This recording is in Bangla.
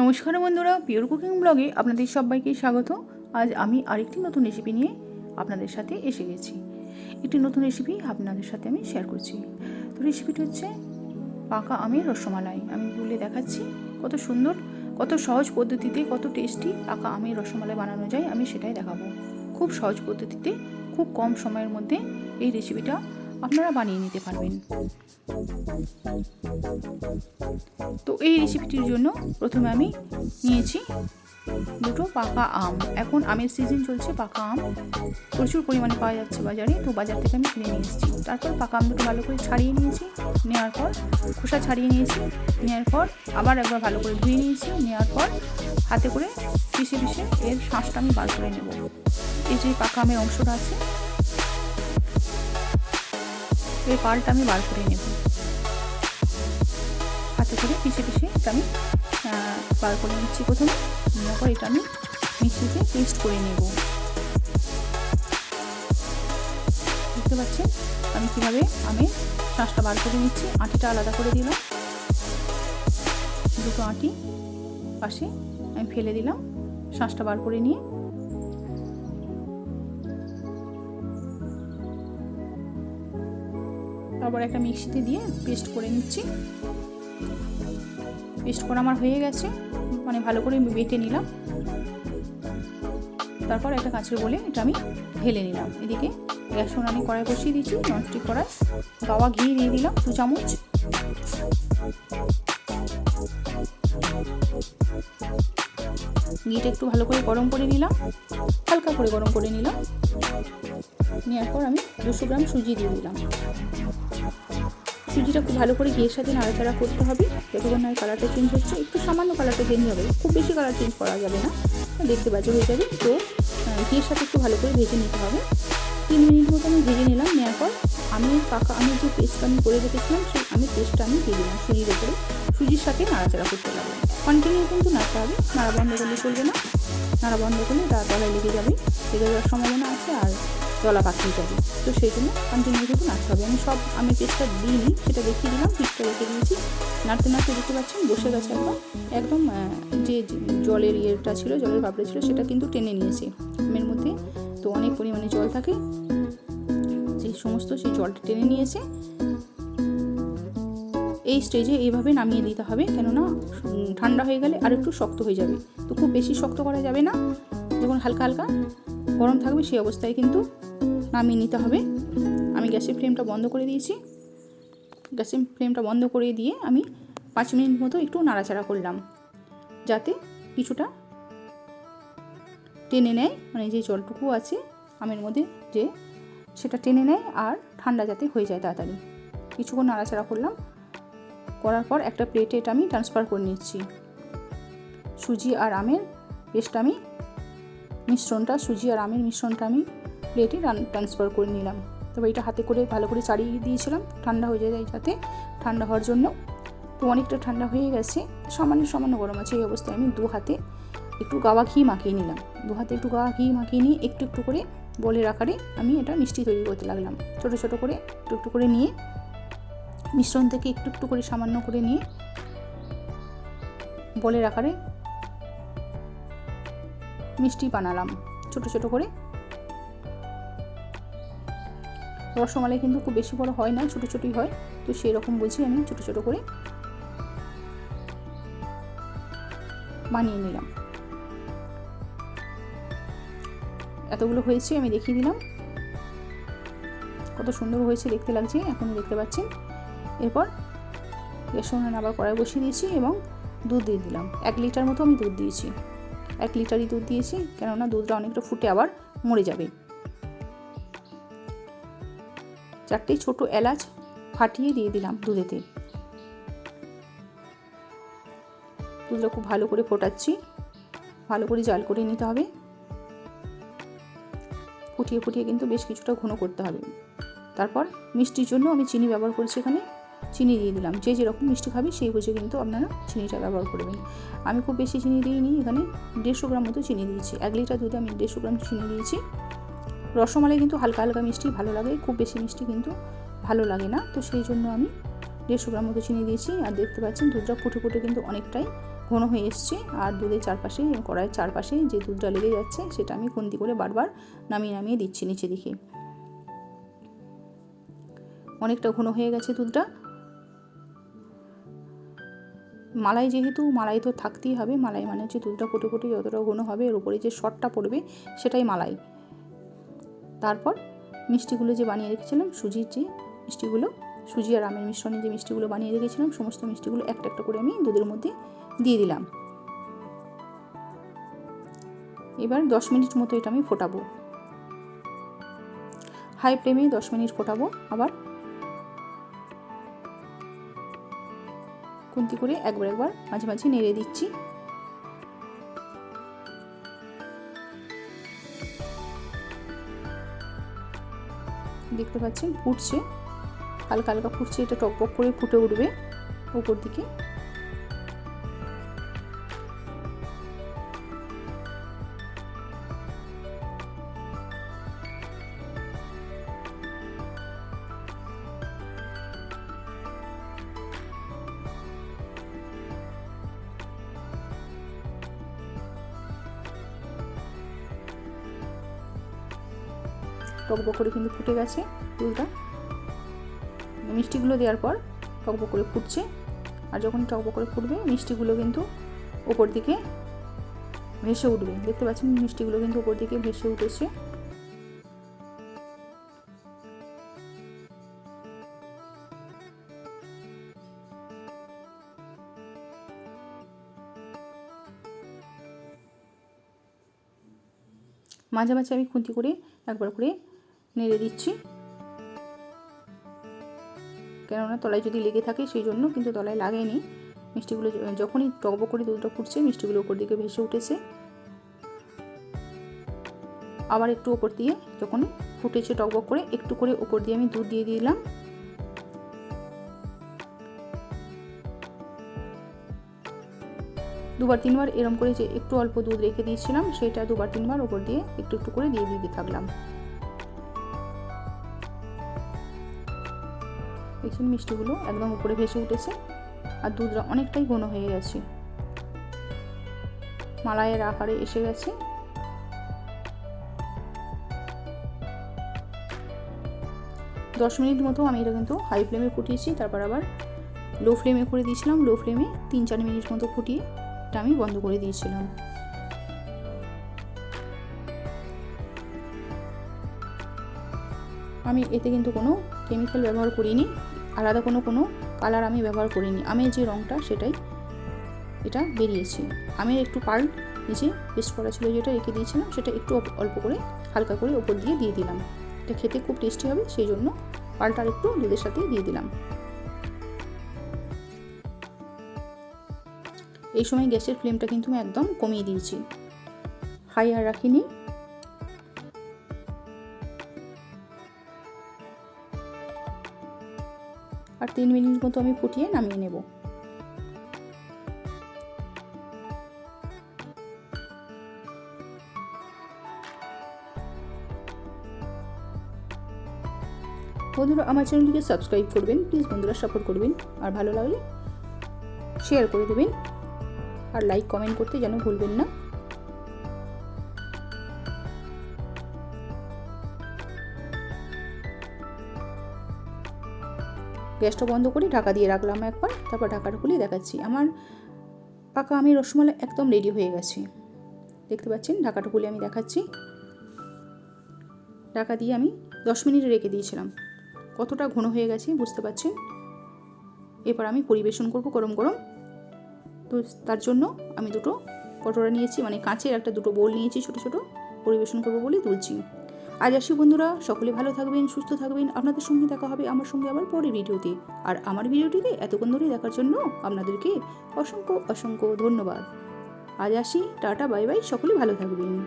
নমস্কার বন্ধুরা পিওর কুকিং ব্লগে আপনাদের সবাইকে স্বাগত। আজ আমি আরেকটি নতুন রেসিপি নিয়ে আপনাদের সাথে এসে গেছি। একটি নতুন রেসিপি আপনাদের সাথে আমি শেয়ার করছি। তো রেসিপিটি হচ্ছে পাকা আমের রসমালাই। আমি বলে দেখাচ্ছি কত সুন্দর, কত সহজ পদ্ধতিতে, কত টেস্টি পাকা আমের রসমালাই বানানো যায়, আমি সেটাই দেখাবো। খুব সহজ পদ্ধতিতে, খুব কম সময়ের মধ্যে এই রেসিপিটা আপনারা বানিয়ে নিতে পারবেন। তো এই রেসিপিটির জন্য প্রথমে আমি নিয়েছি দুটো পাকা আম। এখন আমের সিজন চলছে, পাকা আম প্রচুর পরিমাণে পাওয়া যাচ্ছে বাজারে। তো বাজার থেকে আমি কিনে নিয়ে এসেছি। তারপর পাকা আম দুটো ভালো করে ছাড়িয়ে নিয়েছি নেওয়ার পর খোসা ছাড়িয়ে নিয়েছি নেওয়ার পর আবার একবার ভালো করে ধুয়ে নিয়েছি নেওয়ার পর হাতে করে পিষে পিষে এর শাঁসটা আমি বার করে নেব। এই যে পাকা আমের অংশটা আছে এই পালটা আমি বার করে নেব। হাতে করে পিষে পিষে এটা আমি বার করে নিচ্ছি প্রথমে। নেওয়ার এটা আমি মিক্সিতে পেস্ট করে নেব। দেখতে পাচ্ছেন? আমি কীভাবে আমি শাঁসটা বার করে নিচ্ছি, আটিটা আলাদা করে দিলাম। দুটো আটি পাশে আমি ফেলে দিলাম, শাঁসটা বার করে নিয়ে। তারপর একটা মিক্সিতে দিয়ে পেস্ট করে নিচ্ছি। পেস্ট করা আমার হয়ে গেছে মানে ভালো করে বেটে নিলাম। তারপর একটা কাঁচের বলে এটা আমি ঢেলে নিলাম। এদিকে গ্যাস আমি কড়াই বসিয়ে দিচ্ছি ননস্টিক কড়াই গাওয়া ঘি দিয়ে দিলাম দু চামচ। ঘিটা একটু ভালো করে গরম করে নিলাম। হালকা করে গরম করে নিলাম। নেওয়ার পর আমি দুশো গ্রাম সুজি দিয়ে দিলাম। সুজিটা খুব ভালো করে ঘিয়ের সাথে নাড়াচাড়া করতে হবে। যতক্ষণ না কালারটা চেঞ্জ হচ্ছে, একটু সামান্য কালারটা চেঞ্জ হবে খুব বেশি কালার চেঞ্জ করা যাবে না। দেখতে বাজে হয়ে যাবে। তো ঘিয়ের সাথে একটু ভালো করে ভেজে নিতে হবে। তিন মিনিট মতো আমি ভেজে নিলাম নেওয়ার পর আমি পাকা আমি যে পেস্টটা আমি করে রেখেছিলাম, সেই আমি পেস্টটা আমি দিয়ে দিলাম সুজির উপরে সুজির সাথে নাড়াচাড়া করতে লাগবে কন্টিনিউ কিন্তু নাড়তে হবে, নাড়া বন্ধ করলে চলবে না। নাড়া বন্ধ করলে তা তলায় লেগে যাবে, লেগে যাওয়ার সম্ভাবনা আছে আর দলা পাকিয়ে যাবে। তো সেই জন্য কন্টিনিউ কিন্তু নাড়তে হবে। আমি সব, আমি পেস্টটা দিইনি, সেটা দেখিয়ে দিলাম পিসটা রেখে দিয়েছি। নাড়তে নাড়তে দেখতে পাচ্ছেন, বসে গেছে একদম একদম যে জলের ইয়েটা ছিল, জলের পাপড়ে ছিল, সেটা কিন্তু টেনে নিয়েছে। আমের মধ্যে তো অনেক পরিমাণে জল থাকে। যে সমস্ত সেই জলটা টেনে নিয়েছে। এই স্টেজে এইভাবে নামিয়ে দিতে হবে, কেননা ঠান্ডা হয়ে গেলে আর একটু শক্ত হয়ে যাবে। তো খুব বেশি শক্ত করা যাবে না। যখন হালকা হালকা গরম থাকবে, সেই অবস্থায় কিন্তু নামিয়ে নিতে হবে। আমি গ্যাসের ফ্লেমটা বন্ধ করে দিয়েছি। গ্যাসের ফ্লেমটা বন্ধ করে দিয়ে আমি পাঁচ মিনিট মতো একটু নাড়াচাড়া করলাম। যাতে কিছুটা টেনে নেয় মানে যে জলটুকু আছে, আমের মধ্যে যে সেটা টেনে নেয় আর ঠান্ডা যাতে হয়ে যায় তাড়াতাড়ি। কিছুক্ষণ নাড়াচাড়া করলাম, করার পর একটা প্লেটে এটা আমি ট্রান্সফার করে নিচ্ছি। সুজি আর আমের পেস্টটা আমি, মিশ্রণটা, সুজি আর আমের মিশ্রণটা আমি প্লেটে ট্রান্সফার করে নিলাম। তবে এটা হাতে করে ভালো করে চাড়িয়ে দিয়েছিলাম, ঠান্ডা হয়ে যায় যাতে ঠান্ডা হওয়ার জন্য। তো অনেকটা ঠান্ডা হয়ে গেছে, সামান্য সামান্য গরম আছে এই অবস্থায় আমি দু হাতে একটু গাওয়া ঘি মাখিয়ে নিলাম। দু হাতে একটু গা ঘি মাখিয়ে নিয়ে একটু একটু করে বলের আকারে আমি এটা মিষ্টি তৈরি করতে লাগলাম। ছোট ছোট করে একটু একটু করে নিয়ে, মিশ্রণ থেকে একটু একটু করে সামান্য করে নিয়ে বলের আকারে মিষ্টি বানালাম। ছোট ছোট করে। রসমালাই কিন্তু খুব বেশি বড় হয় না, ছোটো ছোটোই হয়। তো সেই রকম বুঝে আমি ছোটো ছোটো করে বানিয়ে নিলাম। এতগুলো হয়েছে, আমি দেখিয়ে দিলাম। কত সুন্দর হয়েছে দেখতে লাগছে এখন দেখতে পাচ্ছেন। এরপর এর সঙ্গে আবার কড়াই বসিয়ে দিয়েছি এবং দুধ দিয়ে দিলাম। এক লিটার মতো আমি দুধ দিয়েছি। এক লিটারই দুধ দিয়েছি, কেননা দুধটা অনেকটা ফুটে আবার মরে যাবে। চারটে ছোট এলাচ ফাটিয়ে দিয়ে দিলাম দুধেতে। দুধটা খুব ভালো করে ফোটাচ্ছি। ভালো করে জাল করে নিতে হবে। ফুটিয়ে ফুটিয়ে কিন্তু বেশ কিছুটা ঘন করতে হবে। তারপর মিষ্টির জন্য আমি চিনি ব্যবহার করেছি এখানে। চিনি দিয়ে দিলাম। যে যেরকম মিষ্টি খাবে সেই বুঝে কিন্তু আপনারা চিনিটা ব্যবহার করবেন। আমি খুব বেশি চিনি দিইনি, এখানে দেড়শো গ্রাম মতো চিনি দিয়েছি। এক লিটার দুধে আমি দেড়শো গ্রাম চিনি দিয়েছি। রসমালাই কিন্তু হালকা হালকা মিষ্টি, ভালো লাগে। খুব বেশি মিষ্টি কিন্তু ভালো লাগে না। তো সেই জন্য আমি দেড়শো গ্রাম মতো চিনি দিয়েছি। আর দেখতে পাচ্ছেন দুধটা ফুটে ফুটে কিন্তু অনেকটাই ঘন হয়ে এসছে, আর দুধের চারপাশে, কড়াইয়ের চারপাশে যে দুধটা লেগে যাচ্ছে, সেটা আমি খুন্তি করে বারবার নামিয়ে নামিয়ে দিচ্ছি নিচে দিকে। অনেকটা ঘন হয়ে গেছে দুধটা। মালাই যেহেতু, মালাই তো থাকতেই হবে। মালাই মানে হচ্ছে দুধটা ফুটে ফুটে যতটা ঘন হবে, এর উপরে যে শটটা পড়বে, সেটাই মালাই। তারপর মিষ্টিগুলো যে বানিয়ে রেখেছিলাম, সুজির যে মিষ্টিগুলো, সুজি আর আমের মিশ্রণে যে মিষ্টিগুলো বানিয়ে রেখেছিলাম, সমস্ত মিষ্টিগুলো একটা একটা করে আমি দুধের মধ্যে দিয়ে দিলাম। এবার দশ মিনিট মতো এটা আমি ফোটাবো। হাই ফ্লেমে দশ মিনিট ফোটাবো আবার। খুন্তি করে একবার একবার মাঝে মাঝে নেড়ে দিচ্ছি। দেখতে পাচ্ছেন ফুটছে। হালকা হালকা ফুটছে, এটা টকবক করে ফুটে উঠবে উপর দিকে। টকবক করে কিন্তু ফুটে গেছে দুধটা মিষ্টিগুলো দেওয়ার পর টকবক করে ফুটছে। আর যখন টকবক করে ফুটবে, মিষ্টিগুলো কিন্তু ওপর দিকে ভেসে উঠবে। দেখতে পাচ্ছেন, মিষ্টিগুলো কিন্তু ওপর দিকে ভেসে উঠেছে। মাঝে মাঝে আমি খুন্তি করে একবার করে নেড়ে দিচ্ছি। কেননা তলায় যদি লেগে থাকে সেই জন্য কিন্তু তলায় লাগেনি। মিষ্টিগুলো যখনই টকবক করে দুধটা ফুটছে, মিষ্টিগুলো ওপর দিকে ভেসে উঠেছে। আবার একটু ওপর দিয়ে যখন ফুটেছে টকবক করে, একটু করে ওপর দিয়ে আমি দুধ দিয়ে দিলাম। দুবার তিনবার এরম করে যে একটু অল্প দুধ রেখে দিয়েছিলাম, সেটা দুবার তিনবার ওপর দিয়ে একটু একটু করে দিয়ে দিতে থাকলাম। দেখছেন মিষ্টিগুলো একদম উপরে ভেসে উঠেছে আর দুধটা অনেকটাই ঘন হয়ে গেছে। মালাইয়ের আকারে এসে গেছে। দশ মিনিট মতো আমি এটা কিন্তু হাই ফ্লেমে ফুটিয়েছি, তারপর আবার লো ফ্লেমে করে দিয়েছিলাম। লো ফ্লেমে তিন চার মিনিট মতো ফুটিয়ে এটা আমি বন্ধ করে দিয়েছিলাম। আমি এতে কিন্তু কোনো কেমিক্যাল ব্যবহার করিনি। আলাদা কোনো কোনো কালার আমি ব্যবহার করিনি। আমের যে রঙটা সেটাই এটা বেরিয়েছে। আমের একটু পাল্ট নিচে পেস্ট করা ছিল যেটা রেখে দিয়েছিলাম, সেটা একটু অল্প করে হালকা করে ওপর দিয়ে দিয়ে দিলাম। এটা খেতে খুব টেস্টি হবে, সেই জন্য পাল্টা একটু দুধের সাথে দিয়ে দিলাম। এই সময় গ্যাসের ফ্লেমটা কিন্তু আমি একদম কমিয়ে দিয়েছি। হাই আর রাখিনি। আর তিন মিনিট মতো আমি ফুটিয়ে নামিয়ে নেব। বন্ধুরা, আমার চ্যানেলটিকে সাবস্ক্রাইব করবেন, প্লিজ বন্ধুরা সাপোর্ট করবেন, আর ভালো লাগলে শেয়ার করে দেবেন, আর লাইক কমেন্ট করতে যেন ভুলবেন না। গ্যাসটা বন্ধ করে ঢাকা দিয়ে রাখলাম একবার, তারপর ঢাকাটা খুলে দেখাচ্ছি। আমার পাকা আমি রসমালাই একদম রেডি হয়ে গেছে। দেখতে পাচ্ছেন? ঢাকাটা খুলে আমি দেখাচ্ছি। ঢাকা দিয়ে আমি দশ মিনিট রেখে দিয়েছিলাম। কতটা ঘন হয়ে গেছে বুঝতে পারছেন? এবার আমি পরিবেশন করব গরম গরম। তো তার জন্য আমি দুটো কটোরা নিয়েছি মানে কাঁচের একটা দুটো বোল নিয়েছি ছোটো ছোটো। পরিবেশন করব বলে তুলছি। আজ আসি বন্ধুরা, সকলে ভালো থাকবেন, সুস্থ থাকবেন। আপনাদের সঙ্গে দেখা হবে আমার সঙ্গে আবার পরের ভিডিওতে। আর আমার ভিডিওটিতে এতক্ষণ ধরে দেখার জন্য আপনাদেরকে অসংখ্য অসংখ্য ধন্যবাদ। আজ আসি, টাটা, বাই বাই, সকলে ভালো থাকবেন।